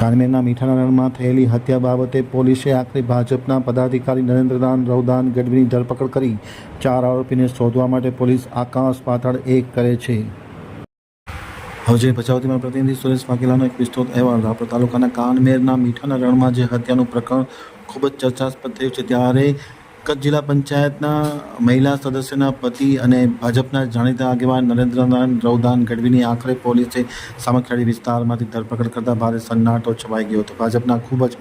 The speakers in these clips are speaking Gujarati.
કાનમેરના મીઠાના રણમાં થયેલી હત્યા બાબતે પોલીસે આખરે ભાજપના પદાધિકારી નરેન્દ્રદાન રૌદાન ગઢવીની ધરપકડ કરી. ચાર આરોપીને શોધવા માટે પોલીસ આકાશ પાતાળ એક કરે છે. હવે ભચાઉતીમાં પ્રતિનિધિ સુરેશ વાઘેલાનો એક વિસ્તૃત અહેવાલ. રાપર તાલુકાના કાનમેરના મીઠાના રણમાં જે હત્યાનું પ્રકરણ ખૂબ જ ચર્ચાસ્પદ થયું છે. ત્યારે કચ્છ જિલ્લા પંચાયતના મહિલા સદસ્યના પતિ અને ભાજપના જાણીતા આગેવાન નરેન્દ્રનારાયણ રૌદાન ગઢવીની આખરે પોલીસે સામખિયાળી વિસ્તારમાંથી ધરપકડ કરતા ભારે સન્નાટો છવાઈ ગયો હતો. ભાજપના ખૂબ જ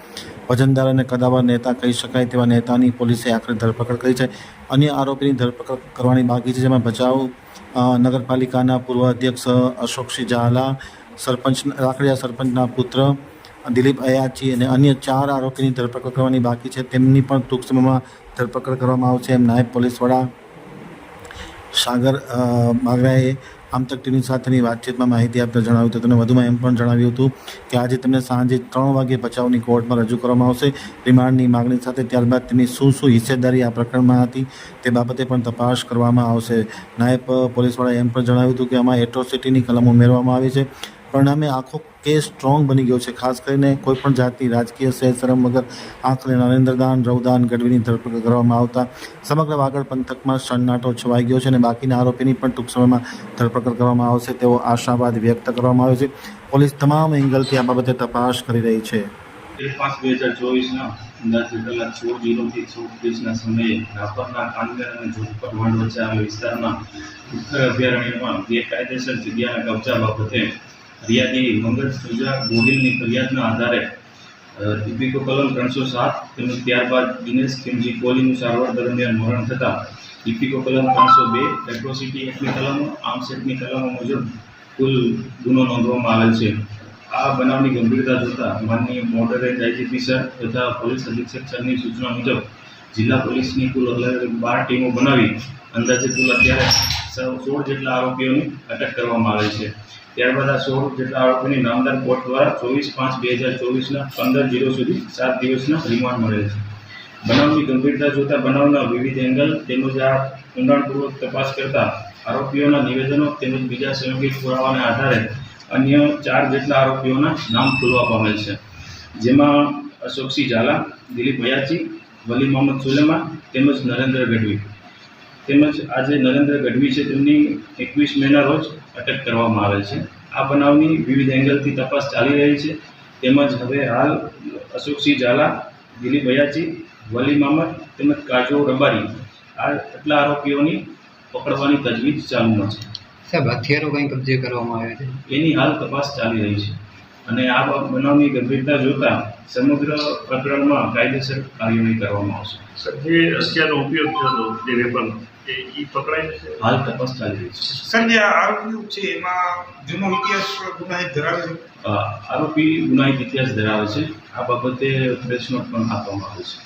વજનદાર અને કદાવર નેતા કહી શકાય તેવા નેતાની પોલીસે આખરે ધરપકડ કરી છે. અન્ય આરોપીની ધરપકડ કરવાની બાકી છે, જેમાં ભચાઉ નગરપાલિકાના પૂર્વ અધ્યક્ષ અશોકસિંહ ઝાલા, સરપંચ રાખડિયા સરપંચના પુત્ર દિલીપ અયાચી અને અન્ય ચાર આરોપીની ધરપકડ કરવાની બાકી છે. તેમની પણ ટૂંક સમયમાં ધરપકડ કરવામાં આવશે એમ નાયબ પોલીસ વડા સાગર માગરાએ આમતક ટીવી સાથેની વાતચીતમાં માહિતી આપતા જણાવ્યું હતું. અને વધુમાં એમ પણ જણાવ્યું હતું કે આજે તેમને સાંજે ત્રણ વાગે ભચાઉની કોર્ટમાં રજૂ કરવામાં આવશે. રિમાન્ડની માગણી સાથે ત્યારબાદ તેની શું શું હિસ્સેદારી આ પ્રકરણમાં હતી તે બાબતે પણ તપાસ કરવામાં આવશે. નાયબ પોલીસવાળાએ એમ પણ જણાવ્યું હતું કે આમાં એટ્રોસિટીની કલમ ઉમેરવામાં આવી છે. પરિણામે આખો કેસ સ્ટ્રોંગ બની ગયો છે. ખાસ કરીને કોઈપણ જાતની રાજકીય શરમ વગર આંખને નરેન્દ્રદાન રૌદાન ગઢવીની ધરપકડ કરવામાં આવતા સમગ્ર વાગડ પંથકમાં સન્નાટો છવાઈ ગયો છે અને બાકીના આરોપીની પણ ટૂંક સમયમાં ધરપકડ કરવામાં આવશે તેવો આશાવાદ વ્યક્ત કરવામાં આવ્યો છે. પોલીસ તમામ એંગલથી આ બાબતે તપાસ કરી રહી છે. અભયારણ્યમાં ગેરકાયદેસર જગ્યાના કબજા બાબતે ફરિયાદી મંગળ સુજા ગોહિલની ફરિયાદના આધારે દીપિકો કલમ ત્રણસો સાત તેમજ ત્યારબાદ દિનેશ ખીમજી કોહલીનું સારવાર દરમિયાન મરણ થતાં દીપિકો કલમ ત્રણસો બે, એટ્રોસિટી એક્ટની કલમો, આર્મ્સ એક્ટની કલમો મુજબ કુલ ગુનો નોંધવામાં આવેલ છે. આ બનાવની ગંભીરતા જોતા માનનીય મોડરેટ આઈજીપી સર તથા પોલીસ અધિક્ષક સરની સૂચના મુજબ જિલ્લા પોલીસની કુલ અલગ અલગ બાર ટીમો બનાવી અંદાજે કુલ અત્યારે સોળ જેટલા આરોપીઓની અટક કરવામાં આવે છે. ત્યારબાદ આ સોળ જેટલા આરોપીની નામદાર કોર્ટ દ્વારા ચોવીસ પાંચ બે હજાર ચોવીસના પંદર જીરો સુધી સાત દિવસના રિમાન્ડ મળેલ છે. બનાવની ગંભીરતા જોતા બનાવના વિવિધ એંગલ તેમજ આ ઊંડાણપૂર્વક તપાસ કરતા આરોપીઓના નિવેદનો તેમજ બીજા સંયોગિક પુરાવાના આધારે અન્ય ચાર જેટલા આરોપીઓના નામ ખુલવા પામેલ છે. જેમાં અશોકસિંહ ઝાલા, દિલીપ ભયાજી વલી મોહમ્મદ સુલેમા તેમજ નરેન્દ્ર ગઢવી. તેમજ આજે નરેન્દ્ર ગઢવી છે તેમની એકવીસ મેના રોજ અટક કરવામાં આવેલ છે. આ બનાવની વિવિધ એંગલથી તપાસ ચાલી રહી છે. તેમજ હવે હાલ અશોકસિંહ ઝાલા દિલીપ હયાચી વલી મામદ તેમજ કાજો રબારી આ એટલા આરોપીઓની પકડવાની તજવીજ ચાલુમાં છે. સાહેબ હથિયારો કંઈ કબજે કરવામાં આવ્યા છે? એની હાલ તપાસ ચાલી રહી છે. અને આ બાબ- બનાવની ગંભીરતા જોતા સમગ્ર પ્રકરણમાં કાયદેસર કાર્યવાહી કરવામાં આવશે. સર જે અત્યારનો ઉપયોગ થયો જે વેપન એ પકડાય છે? હાલ તપાસ ચાલી રહી છે. સર જે આરોપી છે એમાં જૂનો ઇતિહાસ ગુનાહિત ધરાવે છે? આરોપી ગુનાહિત ઇતિહાસ ધરાવે છે. આ બાબતે પ્રેસ નોટ પણ આપવામાં આવે છે.